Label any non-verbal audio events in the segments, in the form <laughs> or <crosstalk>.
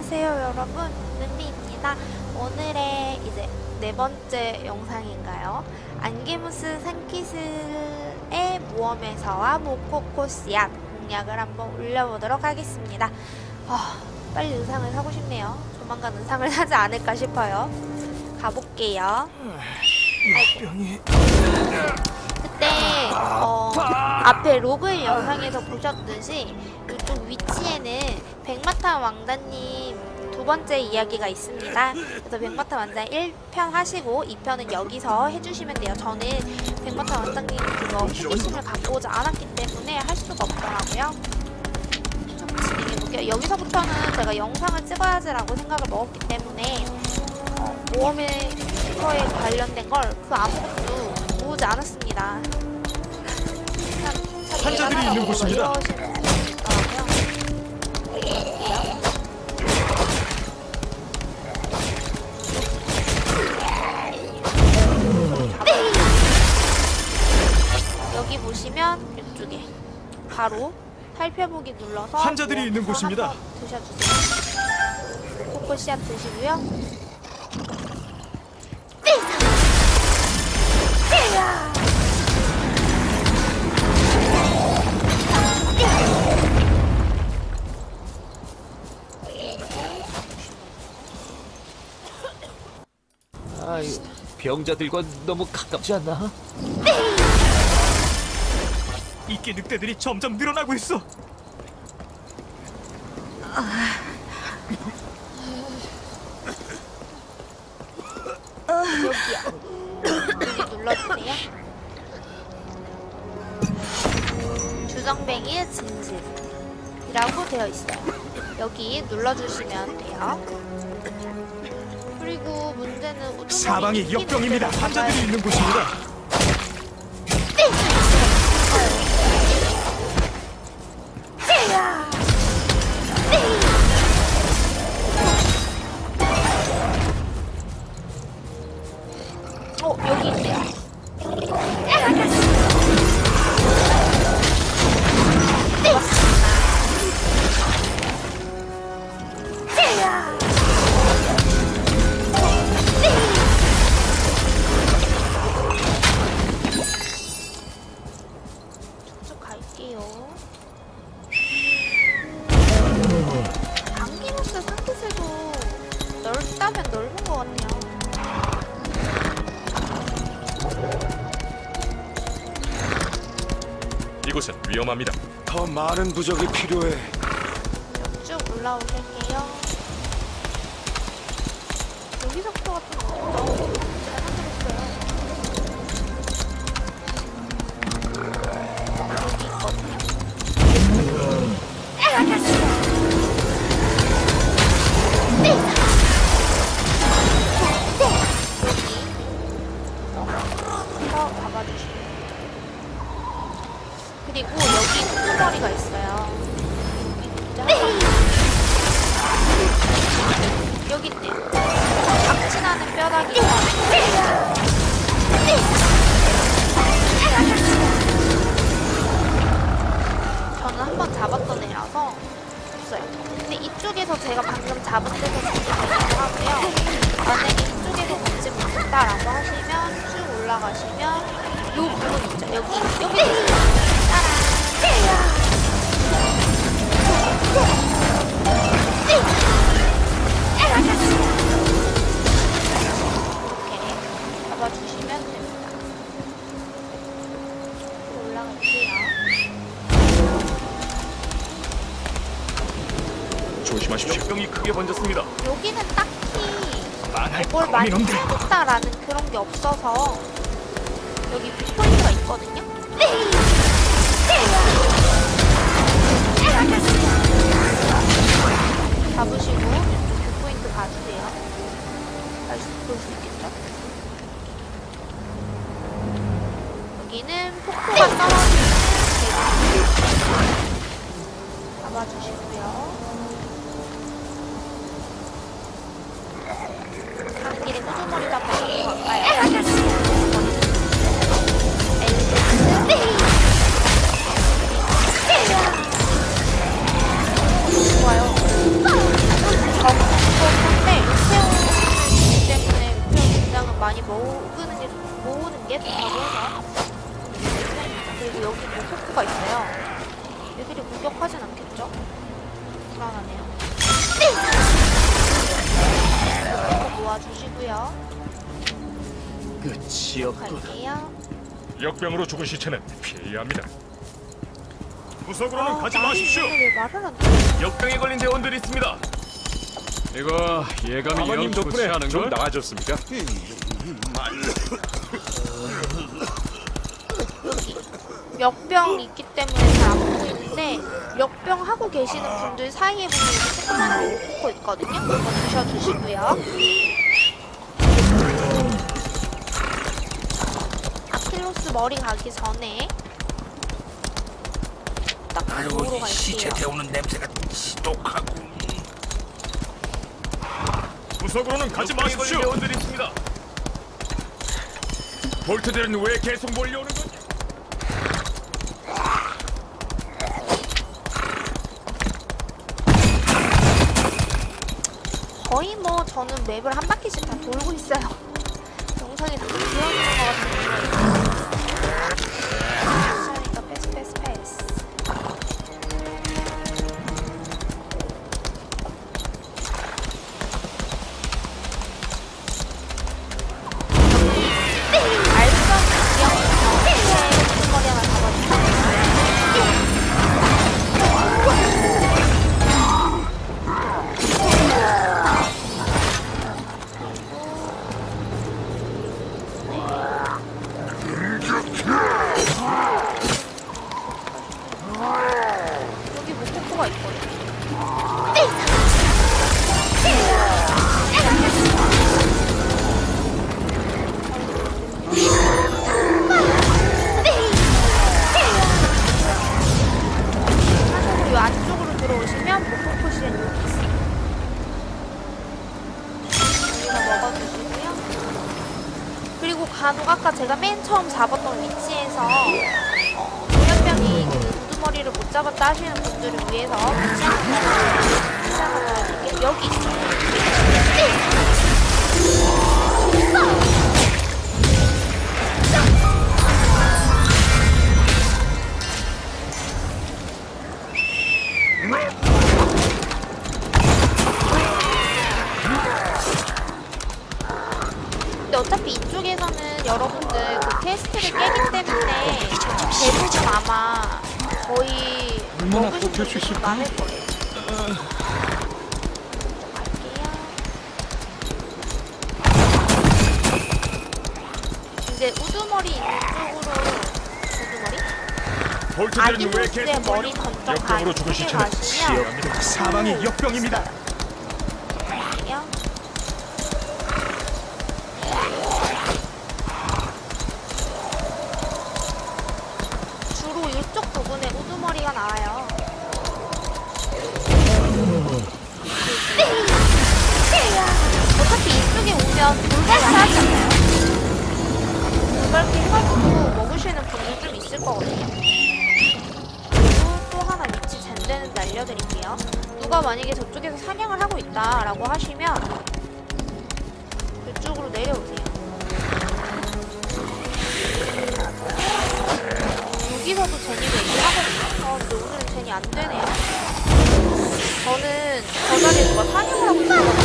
안녕하세요 여러분. 눈비입니다. 오늘의 이제 네 번째 영상인가요? 안개무스 산키슬의 모험에서와 모코코시안 공략을 한번 올려보도록 하겠습니다. 아, 빨리 의상을 사고 싶네요. 조만간 의상을 <laughs> 사지 않을까 싶어요. 가볼게요. 아이고 어, 앞에 로그인 영상에서 보셨듯이 이쪽 위치에는 백마탄 왕자님 두 번째 이야기가 있습니다. 그래서 백마탄 왕자 1편 하시고 2편은 여기서 해주시면 돼요. 저는 백마탄 왕자님 그거 호기심을 갖고 오지 않았기 때문에 할 수가 없더라고요. 여기서부터는 제가 영상을 찍어야지라고 생각을 먹었기 때문에 어, 모험에 거에 관련된 걸 그 아무것도 모으지 않았습니다. 환자들이 있는 곳입니다. 여기 보시면 이쪽에 바로 살펴보기 눌러서 환자들이 있는 곳입니다. 드셔주세요. 코코 씨앗 드시고요. 아유, 병자들과 너무 가깝지 않나? 이끼 늑대들이 점점 늘어나고 있어. 여기 눌러주세요. 주정뱅이의 진실이라고 되어 있어요. 여기 눌러주시면 돼요. 그리고 문제는 우두머리 사방이 역병입니다. 환자들이 있는 곳입니다. 어 넓다면 넓은 것 같네요. 이곳은 위험합니다. 더 많은 부적이 필요해. 쭉 올라오실게요. 여기서부터 같은 거 그리고 여기 뚜머리가 있어요. 여기 있네요. 박진하는 뼈다귀가 저는 한 번 잡았던 애라서 없어요. 근데 이쪽에서 제가 방금 잡은 데서 잡기도 하고요. 만약에 이쪽에서 잡지 못했다라고 하시면 쭉 올라가시면 요 부분 있죠. 여기 여기 이렇게 잡아주시면 됩니다. 또 올라갈게요. 조심하십시오. 역병이 크게 번졌습니다. 여기는 딱히 뭘 많이. 챙겼다라는 그런 게 없어서 여기 뷰포인트가 있거든요. 잘볼수 있겠죠? 여기는 폭포가 떨어지는 대구 잡아주시고요. 감길에 후두머리 잡 좋다고 해서 그리고 여기 모코코가 있어요. 얘들이 공격하진 않겠죠? 불안하네요. 모코코 모아주시고요. 끝이 없군. 갈게요. 역병으로 죽은 시체는 피해야 합니다. 구석으로는 아, 가지 마십시오. 이거는 왜 말을 안 해? 역병에 걸린 대원들이 있습니다. 이거 예감이 아버님 덕분에 좀 걸? 나아졌습니까? 역병 있기 때문에 잘 안 보이는데 역병 하고 계시는 분들 사이에 보면 이렇게 조그만 모코코 있거든요. 그거 드셔주시고요. 아킬로스 머리 가기 전에 딱 보러 갈게요. 태우는 냄새가 지독하고 구석으로는 가지 마십시오. 대원들이 있습니다. 볼트들은 왜 계속 몰려오는 거지? 거의 뭐 저는 맵을 한 바퀴씩 다 돌고 있어요. 영상이 다 길어지는 것 같은데. 그리고 간혹 아까 제가 맨 처음 잡았던 위치에서 그 우두머리를 못 잡았다 하시는 분들을 위해서 시작을 여기 있어요. 얼마나 버틸 수 있을까? 많을 거예요. 갈게요. 이제 우두머리 있는 쪽으로 우두머리? 볼트들은 왜 계속 머리 몰려? 던져 역병으로 가시면 피해야 합니다. 사망이 역병입니다. 누가 만약에 저쪽에서 사냥을 하고 있다라고 하시면 그쪽으로 내려오세요. 여기서도 제니가 얘기하거든요. 어, 근데 오늘은 제니 안 되네요. 저는 저 자리에 누가 사냥을 하고 있어가지고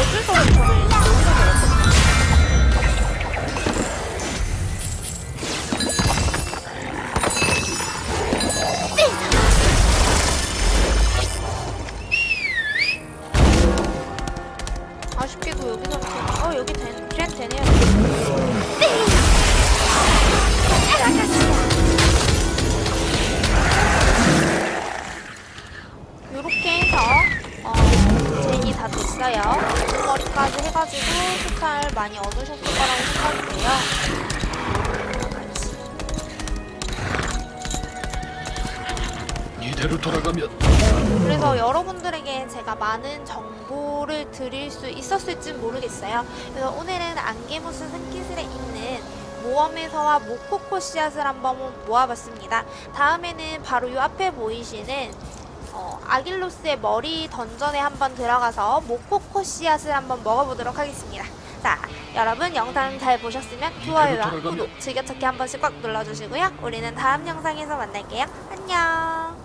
어쩔 수 없이 저를 토탈 많이 얻으셨을 거라고 생각이 돼요. 이대로 돌아가면 그래서 여러분들에게 제가 많은 정보를 드릴 수 있었을지 모르겠어요. 그래서 오늘은 안개무스 산기슬에 있는 모험에서와 모코코 씨앗을 한번 모아봤습니다. 다음에는 바로 이 앞에 보이시는 어, 아길로스의 머리 던전에 한번 들어가서 모코코 씨앗을 한번 먹어보도록 하겠습니다. 자, 여러분 영상 잘 보셨으면 좋아요와 구독, 즐겨찾기 한 번씩 꽉 눌러주시고요. 우리는 다음 영상에서 만날게요. 안녕.